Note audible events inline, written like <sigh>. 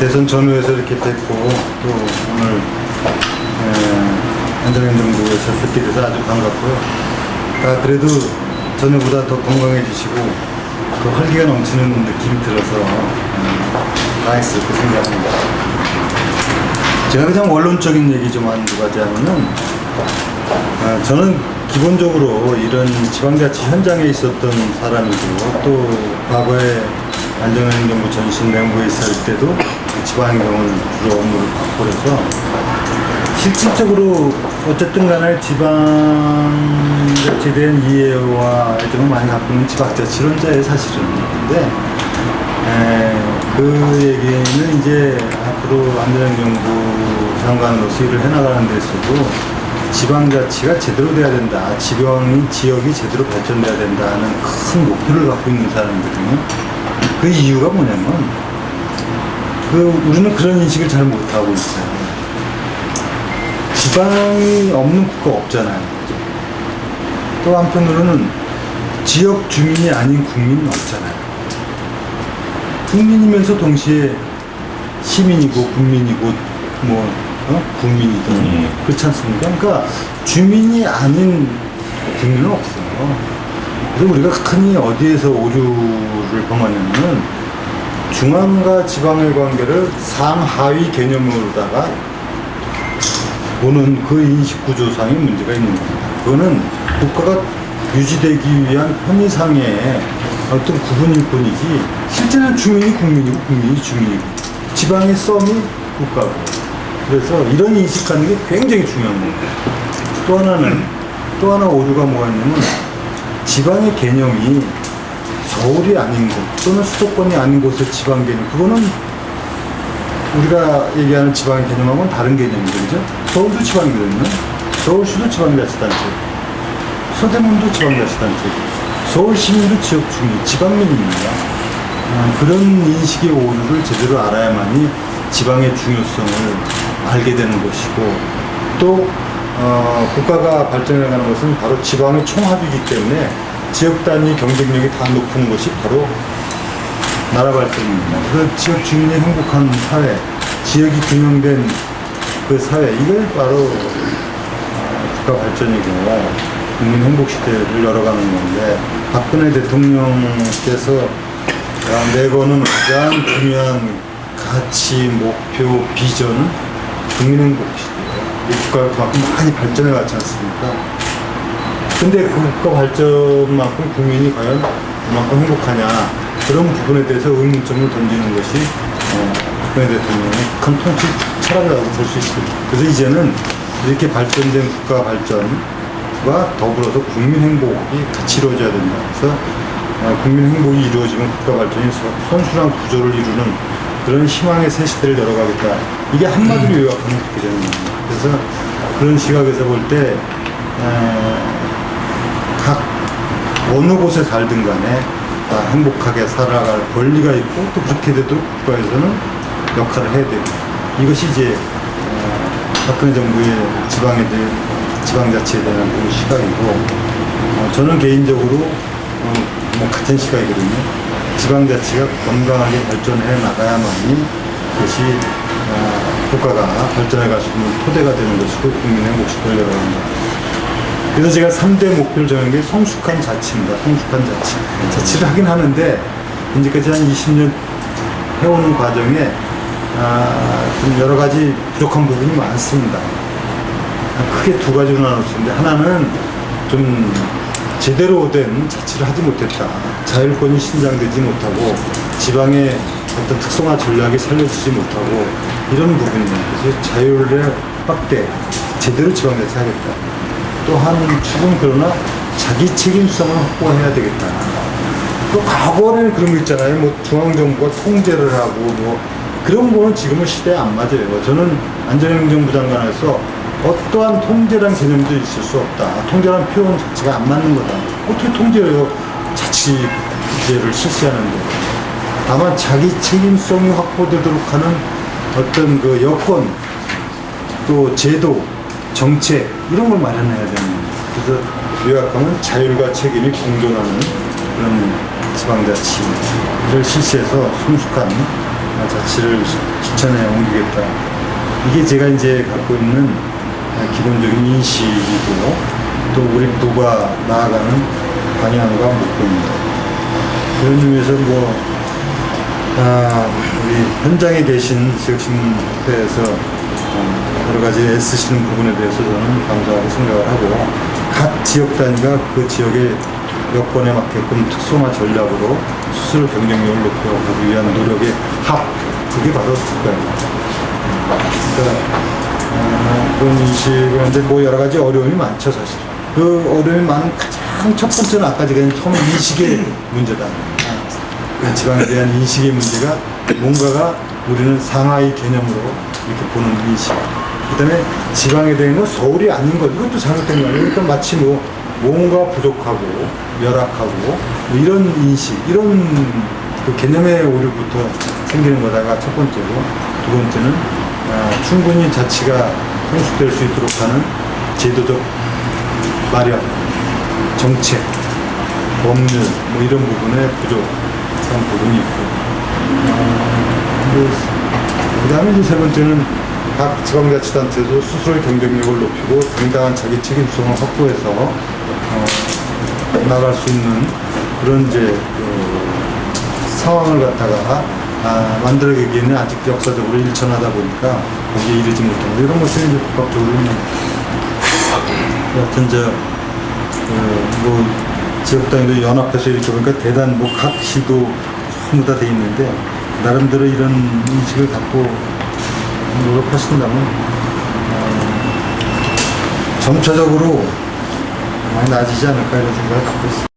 대선 전후에서 이렇게 뵙고 또 오늘 안전행 정부에서 뵙게 돼서 아주 반갑고요. 아, 그래도 전에보다 더 건강해지시고 더 활기가 넘치는 느낌이 들어서 음, 다행스럽게 생각합니다. 제가 그냥 원론적인 얘기 좀 한 두 가지 하면은 아, 저는 기본적으로 이런 지방자치 현장에 있었던 사람이고 또 과거에 안전행정부 전신 내무부에 있을 때도 지방행정을 주로 업무를 그래서 실질적으로 어쨌든 간에 지방 자치에 대한 이해와 애정을 많이 갖고 있는 지방자치론자예요 사실은 근데 에, 그 얘기는 이제 앞으로 안전행정부 장관으로서 일을 해나가는 데서도 지방자치가 제대로 돼야 된다. 지방이, 지역이 제대로 발전돼야 된다는 큰 목표를 갖고 있는 사람이거든요. 그 이유가 뭐냐면, 그, 우리는 그런 인식을 잘 못하고 있어요. 지방이 없는 국가 없잖아요. 또 한편으로는 지역 주민이 아닌 국민은 없잖아요. 국민이면서 동시에 시민이고 국민이고 뭐 어? 국민이든 음. 그렇지 않습니까? 그러니까 주민이 아닌 국민은 없어요. 그래서 우리가 흔히 어디에서 오류를 범하냐면 중앙과 지방의 관계를 상하위 개념으로다가 보는 그 인식 구조상의 문제가 있는 겁니다. 그거는 국가가 유지되기 위한 편의상의 어떤 구분일 뿐이지 실제는 주민이 국민이고 국민이 주민이고 지방의 썸이 국가고 그래서 이런 인식 갖는 게 굉장히 중요한 거예요. 또 하나는 또 하나 오류가 뭐가 있냐면 지방의 개념이 서울이 아닌 곳 또는 수도권이 아닌 곳의 지방 개념 그거는 우리가 얘기하는 지방의 개념하고는 다른 개념이죠. 그죠? 서울도 지방이거든요. 서울시도 지방자치단체, 서대문도 지방자치단체, 서울시민도 지역 주민, 지방민입니다. 아, 그런 인식의 오류를 제대로 알아야만이 지방의 중요성을 알게 되는 것이고 또 어, 국가가 발전해가는 것은 바로 지방의 총합이기 때문에 지역 단위 경쟁력이 다 높은 것이 바로 나라 발전입니다. 그 지역 주민이 행복한 사회, 지역이 균형된 그 사회, 이걸 바로 어, 국가 발전이고 국민 행복 시대를 열어가는 건데 박근혜 대통령께서 아, 내거는 가장 중요한 가치, 목표, 비전은 국민 행복. 이 국가가 그만큼 많이 발전해 왔지 않습니까? 근데 그 국가 발전만큼 국민이 과연 그만큼 행복하냐 그런 부분에 대해서 의문점을 던지는 것이 어, 박근혜 대통령의 큰 통치 철학이라고 볼 수 있습니다. 그래서 이제는 이렇게 발전된 국가 발전과 더불어서 국민 행복이 같이 이루어져야 된다. 그래서 어, 국민 행복이 이루어지면 국가 발전이 서- 선순환 구조를 이루는 그런 희망의 새 시대를 열어가겠다. 이게 한마디로 요약하면 그렇게 되는 겁니다. 그래서 그런 시각에서 볼때 각 어느 곳에 살든 간에 다 행복하게 살아갈 권리가 있고 또 그렇게 돼도 국가에서는 역할을 해야 되고 이것이 이제 어, 박근혜 정부의 지방에 대한 지방자치에 대한 그 시각이고 어, 저는 개인적으로 어, 뭐 같은 시각이거든요. 지방자치가 건강하게 발전해 나가야만이 그것이 어, 국가가 발전해 갈 수 있는 토대가 되는 것이고 국민 행복 시대를 열어간다. 그래서 제가 3대 목표를 정한 게 성숙한 자치입니다. 성숙한 자치. 자치를 하긴 하는데, 이제까지 한 20년 해오는 과정에, 아, 좀 여러 가지 부족한 부분이 많습니다. 크게 두 가지로 나눌 수 있는데, 하나는 좀 제대로 된 자치를 하지 못했다. 자율권이 신장되지 못하고, 지방의 어떤 특성화 전략이 살려지지 못하고, 이런 부분입니다. 그래서 자율의 확대, 제대로 지방자치 하겠다. 또한 축은 그러나 자기 책임성을 확보해야 되겠다. 또 과거에는 그런 거 있잖아요. 뭐 중앙정부가 통제를 하고 뭐 그런 거는 지금은 시대에 안 맞아요. 저는 안전행정부 장관에서 어떠한 통제란 개념도 있을 수 없다. 통제란 표현 자체가 안 맞는 거다. 어떻게 통제해요? 자치제를 실시하는데. 다만 자기 책임성이 확보되도록 하는 어떤 그 여건 또 제도, 정책 이런 걸 마련해야 되는 거예요. 그래서 요약하면 자율과 책임이 공존하는 그런 지방자치를 실시해서 성숙한 어, 자치를 시- 실천에 옮기겠다. 이게 제가 이제 갖고 있는 어, 기본적인 인식이고 또 우리 부가 나아가는 방향과 목표입니다. 그런 의미에서 뭐 아, 우리 현장에 계신 지역시민회에서 어, 여러 가지 애쓰시는 부분에 대해서 저는 감사하고 생각을 하고 각 지역 단위가 그 지역의 여건에 맞게끔 특성화 전략으로 스스로 경쟁력을 높여가기 위한 노력의 합 그게 바로 국가입니다. 그러니까 어, 그런 인식을 하는데 뭐 여러 가지 어려움이 많죠 사실. 그 어려움이 많은 가장 첫 번째는 아까 제가 처음 인식의 <laughs> 문제다. 그 지방에 대한 인식의 문제가 뭔가가 우리는 상하이 개념으로 이렇게 보는 인식. 그 다음에 지방에 건 서울이 아닌 것. 이것도 잘못된 거 아니에요. 그러니까 마치 뭐 뭔가 부족하고 열악하고 뭐 이런 인식, 이런 그 개념의 오류부터 생기는 거다가 첫 번째고 두 번째는 아, 충분히 자치가 성숙될 수 있도록 하는 제도적 마련, 정책, 법률 뭐 이런 부분에 부족한 부분이 있고 그 다음에 이제 세 번째는 각 지방자치단체도 스스로의 경쟁력을 높이고 당당한 자기 책임성을 확보해서 어, 나갈 수 있는 그런 이제 그 상황을 갖다가 아, 만들어내기에는 아직 역사적으로 일천하다 보니까 거기에 이르지 못하고 이런 것들이 이제 복합적으로 있는 여튼 저, 그, 뭐, 지역 단위로 연합해서 이렇게 보니까 대단 뭐 각 시도 전부 다 돼 있는데, 나름대로 이런 인식을 갖고 노력하신다면, 어, 점차적으로 많이 나아지지 않을까 이런 생각을 갖고 있습니다.